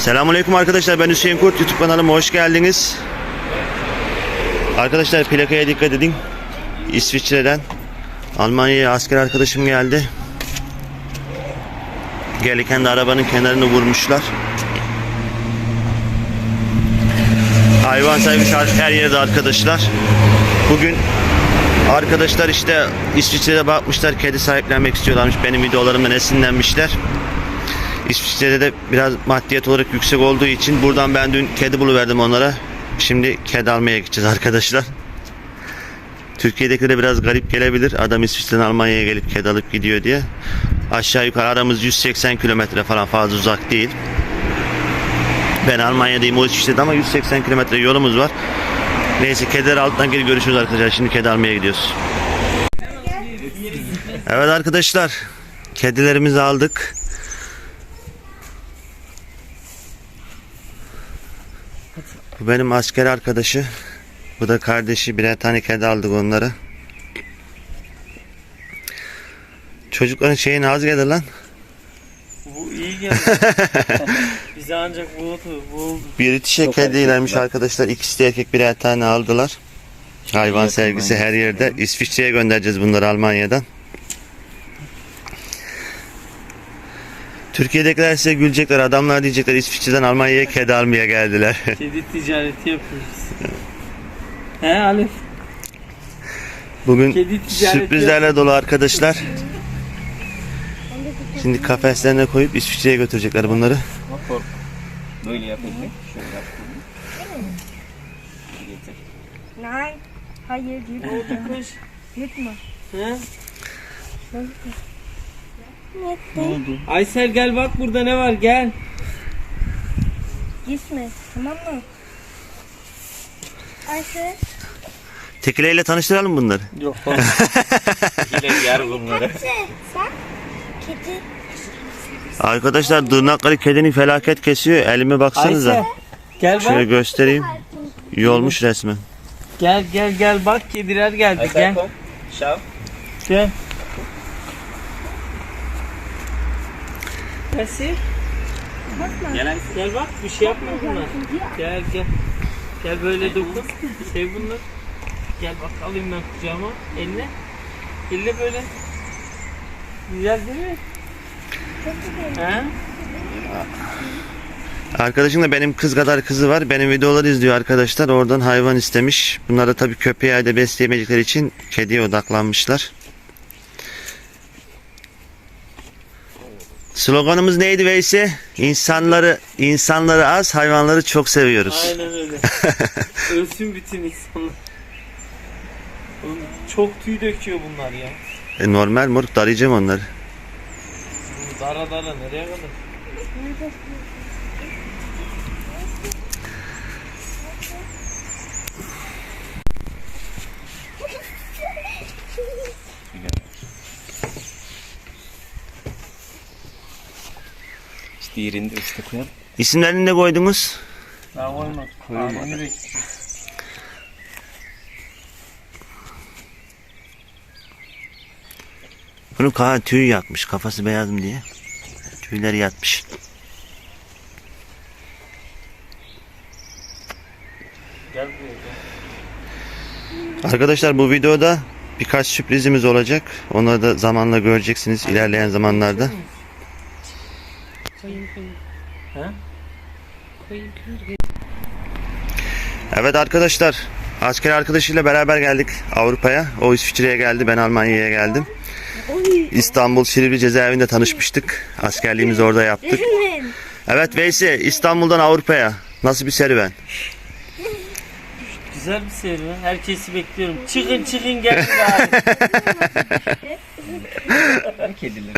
Selamünaleyküm arkadaşlar ben Hüseyin Kurt YouTube kanalıma hoş geldiniz. Arkadaşlar plakaya dikkat edin. İsviçre'den Almanya'ya asker arkadaşım geldi. Gelirken de arabanın kenarını vurmuşlar. Hayvan sevmiş her yerde arkadaşlar. Bugün arkadaşlar işte İsviçre'de bakmışlar kedi sahiplenmek istiyorlarmış. Benim videolarımdan esinlenmişler. İsviçre'de de biraz maddiyet olarak yüksek olduğu için buradan ben dün kedi buluverdim onlara. Şimdi kedi almaya gideceğiz arkadaşlar. Türkiye'dekilere biraz garip gelebilir. Adam İsviçre'den Almanya'ya gelip kedi alıp gidiyor diye. Aşağı yukarı aramız 180 kilometre falan fazla uzak değil. Ben Almanya'dayım o İsviçre'de ama 180 kilometre yolumuz var. Neyse kediler altından geri görüşürüz arkadaşlar. Şimdi kedi almaya gidiyoruz. Evet arkadaşlar. Kedilerimizi aldık. Bu benim asker arkadaşı. Bu da kardeşi. Birer tane kedi aldık onlara. Çocukların şeyin az gelir lan. Bu iyi geldi. Bize ancak bu oldu. Bu oldu. British'e kediylermiş arkadaşlar. İkisi de erkek birer tane aldılar. Hayvan sevgisi her yerde. İsviçre'ye göndereceğiz bunları Almanya'dan. Türkiye'dekiler size gülecekler. Adamlar diyecekler İsviçre'den Almanya'ya kedi almaya geldiler. Kedi ticareti yapıyoruz. He Alef? Bugün Kedi ticareti sürprizlerle dolu arkadaşlar. Şimdi kafeslerine koyup İsviçre'ye götürecekler bunları. Kork. Böyle yapayım? Şöyle yapayım? Getir. Nein. Hayır gitme. Koş. Gitme. He? Oldu? Aysel gel bak burada ne var gel. Gitme. Tamam mı? Ayşe. Tekile ile tanıştıralım bunları. Yok Yine yer bunları. Sen. Kedi. Arkadaşlar tırnakları kedinin felaket kesiyor. Elime baksanıza. Aysel. Gel Şöyle bak. göstereyim. Yolmuş resmen. Gel gel gel bak kediler geldi Aysel gel. Şav. Gel. Nasıl? Gel. Gel bak bir şey yapma bunlar. Gel gel. Gel böyle dokun. Sev bunları. Gel bak alayım ben kucağıma. Eline. Elle böyle. Güzel değil mi? He? Arkadaşım da benim kız kadar kızı var. Benim videoları izliyor arkadaşlar. Oradan hayvan istemiş. Bunlar da tabii köpeği ayda besleyemedikleri için kediye odaklanmışlar. Sloganımız neydi Veysi? İnsanları insanları az, hayvanları çok seviyoruz. Aynen öyle. Ölsün bütün insanlar. Oğlum çok tüy döküyor bunlar ya. E, normal moruk darayacağım onları. Bu Dara dara nereye kadar? İşte yerinde üstte koyalım. İsimlerini ne koydunuz? Daha koymadık. Bekliyoruz. Bunun kaha tüy yatmış. Kafası beyaz mı diye. Tüyleri yatmış. Arkadaşlar bu videoda birkaç sürprizimiz olacak. Onları da zamanla göreceksiniz ilerleyen zamanlarda. Evet arkadaşlar asker arkadaşıyla beraber geldik Avrupa'ya. O İsviçre'ye geldi ben Almanya'ya geldim. İstanbul Silivri cezaevinde tanışmıştık. Askerliğimizi orada yaptık. Evet Veysi İstanbul'dan Avrupa'ya nasıl bir serüven? Güzel bir serüven. Herkesi bekliyorum. Çıkın çıkın gelin bari. Kedileri.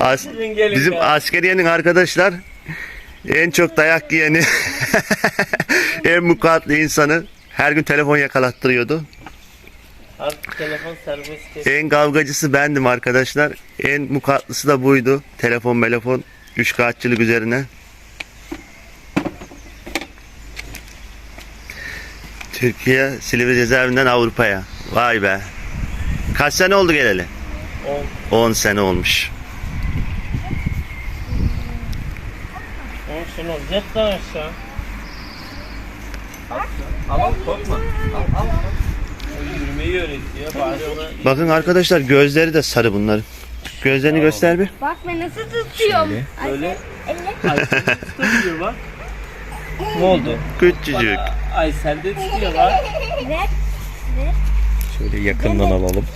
As- Çıkın gelin bizim bari. askeriyenin arkadaşlar en çok dayak yiyeni en mukatlı insanı her gün telefon yakalattırıyordu. Artık telefon serbest. En kavgacısı bendim arkadaşlar. En mukatlısı da buydu. Telefon telefon. Üç kağıtçılık üzerine. Türkiye Silivri cezaevinden Avrupa'ya. Vay be. Kaç sene oldu geleli? 10. 10 sene olmuş. 10 Şunu yat lan aşağı. Al korkma. Al al. O yürümeyi öğretiyor. Bari ona Bakın arkadaşlar gözleri de sarı bunların. Gözlerini göster bir. Bak ben nasıl tutuyorum. böyle Elle. Tutabiliyor bak. Ne oldu? Küçücük. Aysel'de tutuyor bak. Ver. Şöyle yakından alalım.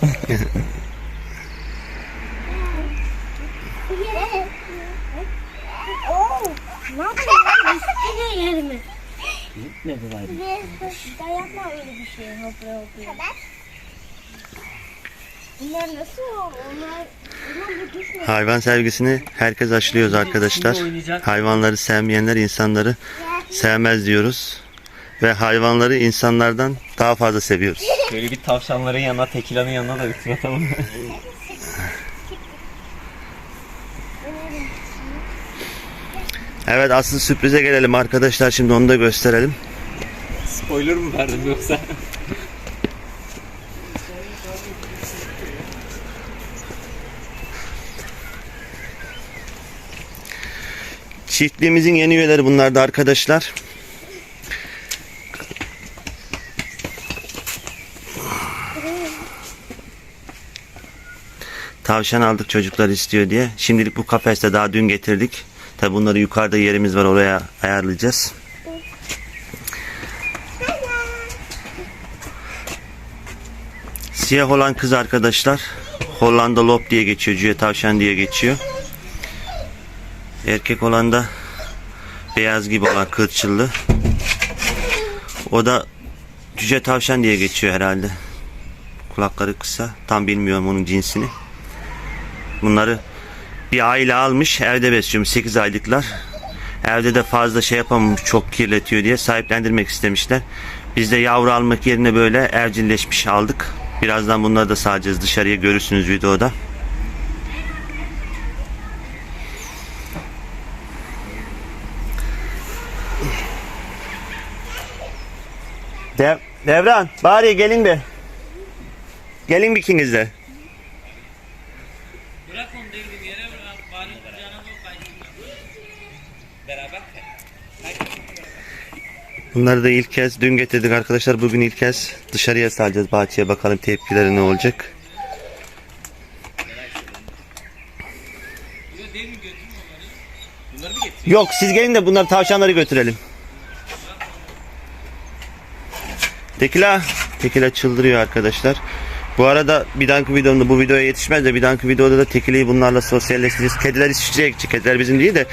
Ne yapıyorsun? Üstüne yerimi. Ne bu var? Daha yapma öyle bir şey. Hopla hopla. Bunlar nasıl? Onlar, bunlar bu düşmüyor. Hayvan sevgisini herkes aşılıyoruz arkadaşlar. Hayvanları sevmeyenler insanları sevmez diyoruz. Ve hayvanları insanlardan daha fazla seviyoruz. Şöyle bir tavşanların yanına, tekilanın yanına da bir tur atalım. Evet asıl sürprize gelelim arkadaşlar. Şimdi onu da gösterelim. Spoiler mı verdim yoksa? Çiftliğimizin yeni üyeleri bunlar da arkadaşlar. Tavşan aldık çocuklar istiyor diye. Şimdilik bu kafeste daha dün getirdik. Tabi bunları yukarıda yerimiz var oraya ayarlayacağız. Siyah olan kız arkadaşlar. Hollanda Lop diye geçiyor. Cüye tavşan diye geçiyor. Erkek olan da beyaz gibi olan kırçıllı. O da cüce tavşan diye geçiyor herhalde. Kulakları kısa. Tam bilmiyorum onun cinsini. Bunları bir aile almış evde besliyorum 8 aylıklar. Evde de fazla şey yapamamış çok kirletiyor diye sahiplendirmek istemişler. Biz de yavru almak yerine böyle evcilleşmiş aldık. Birazdan bunları da sağacağız dışarıya görürsünüz videoda. Dev, Devran, bari gelin be. Gelin bir ikiniz de. Bırak onu dedim yere bırak. Bari kucağına kaydını. Beraber Bunları da ilk kez dün getirdik arkadaşlar. Bugün ilk kez dışarıya salacağız bahçeye bakalım tepkileri ne olacak. Yok siz gelin de bunları tavşanları götürelim. Tekila. Tekila çıldırıyor arkadaşlar. Bu arada bir dahaki videomda bu videoya yetişmez de bir dahaki videoda da Tekile'yi bunlarla sosyalleştireceğiz. Kediler İsviçre'ye gidecek. Kediler bizim değil de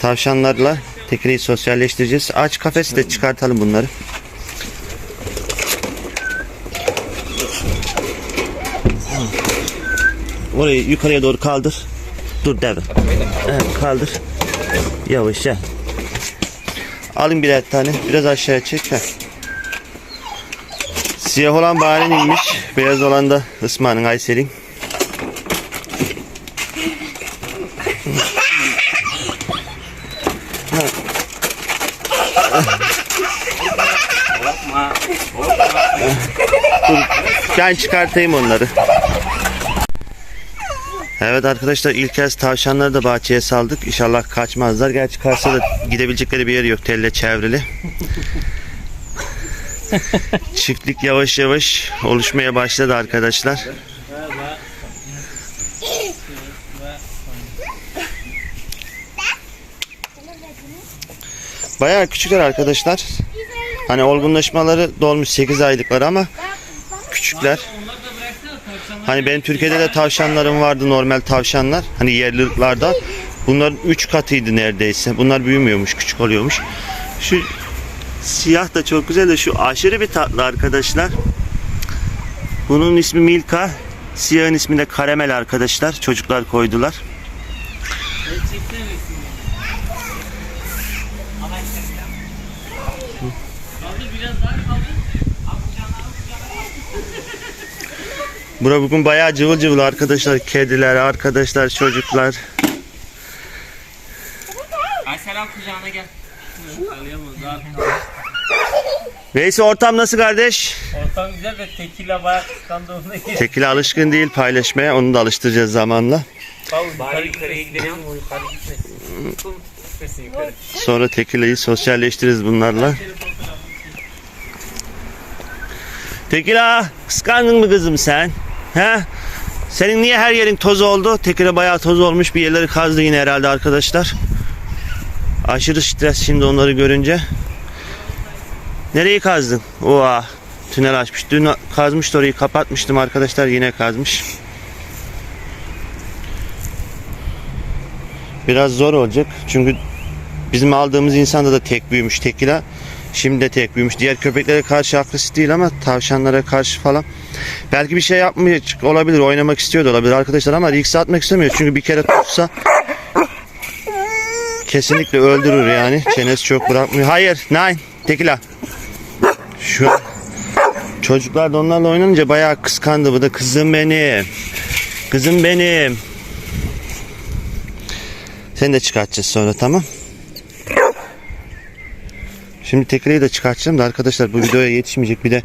tavşanlarla Tekile'yi sosyalleştireceğiz. Aç kafesi de çıkartalım bunları. Orayı yukarıya doğru kaldır. Dur devre. Evet, kaldır. Yavaşça. Alın birer tane. Biraz aşağıya çek. Heh. Siyah olan Bahar'ın inmiş. Beyaz olan da Isman'ın Aysel'in. Ben çıkartayım onları. Evet arkadaşlar ilk kez tavşanları da bahçeye saldık. İnşallah kaçmazlar. Gerçi kaçsa da gidebilecekleri bir yer yok. Telle çevrili. Çiftlik yavaş yavaş oluşmaya başladı arkadaşlar. Bayağı küçükler arkadaşlar. Hani olgunlaşmaları dolmuş 8 aylıklar ama küçükler. Hani benim Türkiye'de de tavşanlarım vardı normal tavşanlar. Hani yerlilerden. Bunların 3 katıydı neredeyse. Bunlar büyümüyormuş, küçük oluyormuş. Şu siyah da çok güzel de şu aşırı bir tatlı arkadaşlar. Bunun ismi Milka. Siyahın ismi de Karamel arkadaşlar. Çocuklar koydular. Bura bugün bayağı cıvıl cıvıl arkadaşlar. Kediler, arkadaşlar, çocuklar. Aysel al kucağına gel. Veysi ortam nasıl kardeş? Ortam güzel de tekila bayağı kıskandı onunla gir. Tekile alışkın değil paylaşmaya. Onu da alıştıracağız zamanla. Bari yukarıya gidelim. Yukarı gitmesin. Yukarı. Sonra Tekile'yi sosyalleştiririz bunlarla. Tekila kıskandın mı kızım sen? He? Senin niye her yerin toz oldu? Tekila bayağı toz olmuş bir yerleri kazdı yine herhalde arkadaşlar. Aşırı stres şimdi onları görünce. Nereyi kazdın? Oha tünel açmış. Dün kazmıştı orayı kapatmıştım arkadaşlar yine kazmış. Biraz zor olacak çünkü Bizim aldığımız insanda da tek büyümüş tekila. Şimdi de tek büyümüş. Diğer köpeklere karşı agresif değil ama tavşanlara karşı falan. Belki bir şey yapmıyor olabilir. Oynamak istiyor da olabilir arkadaşlar ama risk atmak istemiyor. Çünkü bir kere tutsa kesinlikle öldürür yani. Çenesi çok bırakmıyor. Hayır. Nine. Tekila. Şu çocuklar da onlarla oynanınca bayağı kıskandı. Bu da kızım benim. Kızım benim. Seni de çıkartacağız sonra tamam. Şimdi tekreyi de çıkartacağım da arkadaşlar bu videoya yetişmeyecek. Bir de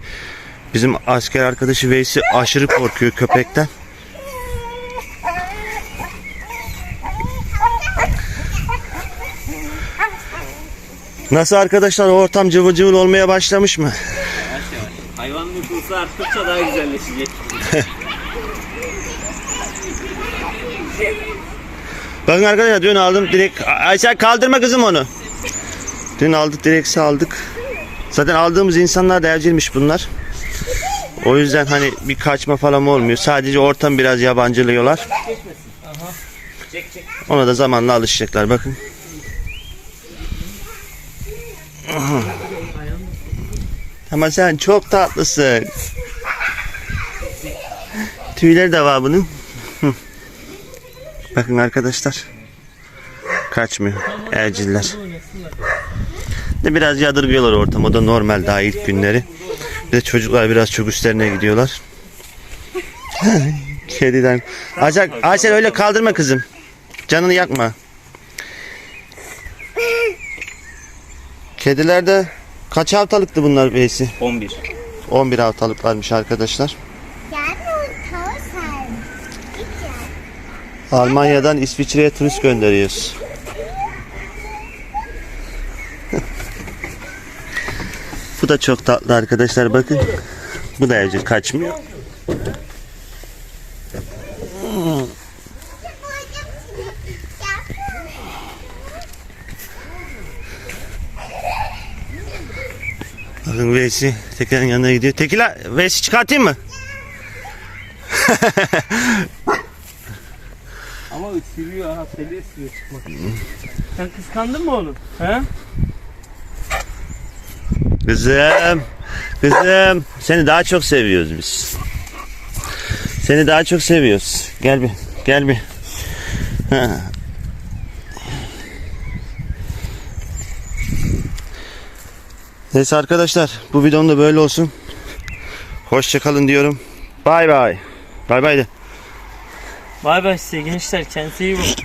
bizim asker arkadaşı Veysi aşırı korkuyor köpekten. Nasıl arkadaşlar ortam cıvıl cıvıl olmaya başlamış mı? Yavaş yavaş. Hayvan nüfusu arttıkça daha güzelleşecek. Bakın arkadaşlar dün aldım direkt Aysel kaldırma kızım onu. Dün aldık direkt aldık. Zaten aldığımız insanlar da evcilmiş bunlar. O yüzden hani bir kaçma falan olmuyor. Sadece ortam biraz yabancılıyorlar. Ona da zamanla alışacaklar bakın. Ama sen çok tatlısın. Tüyleri de var bunun. Bakın arkadaşlar. Kaçmıyor. Evciller. De biraz yadırgıyorlar ortam. O da normal daha ilk günleri. Bir de çocuklar biraz çok üstlerine gidiyorlar. Kediden. Acak, Aysel öyle kaldırma kızım. Canını yakma. Kedilerde kaç haftalıktı bunlar Veysi? 11. 11 haftalıklarmış arkadaşlar. Almanya'dan İsviçre'ye turist gönderiyoruz. Bu da çok tatlı arkadaşlar bakın. Bu da evcil kaçmıyor. Bakın Veysi Tekile'nin yanına gidiyor. Tekila Veysi çıkartayım mı? Ama ısırıyor ha. Seni ısırıyor çıkmak. Sen kıskandın mı onu? He? Kızım, kızım seni daha çok seviyoruz biz. Seni daha çok seviyoruz. Gel bir, gel bir. Ha. Neyse arkadaşlar bu videom da böyle olsun. Hoşçakalın diyorum. Bay bay. Bay bay de. Bay bay size gençler. Kendinize iyi bakın.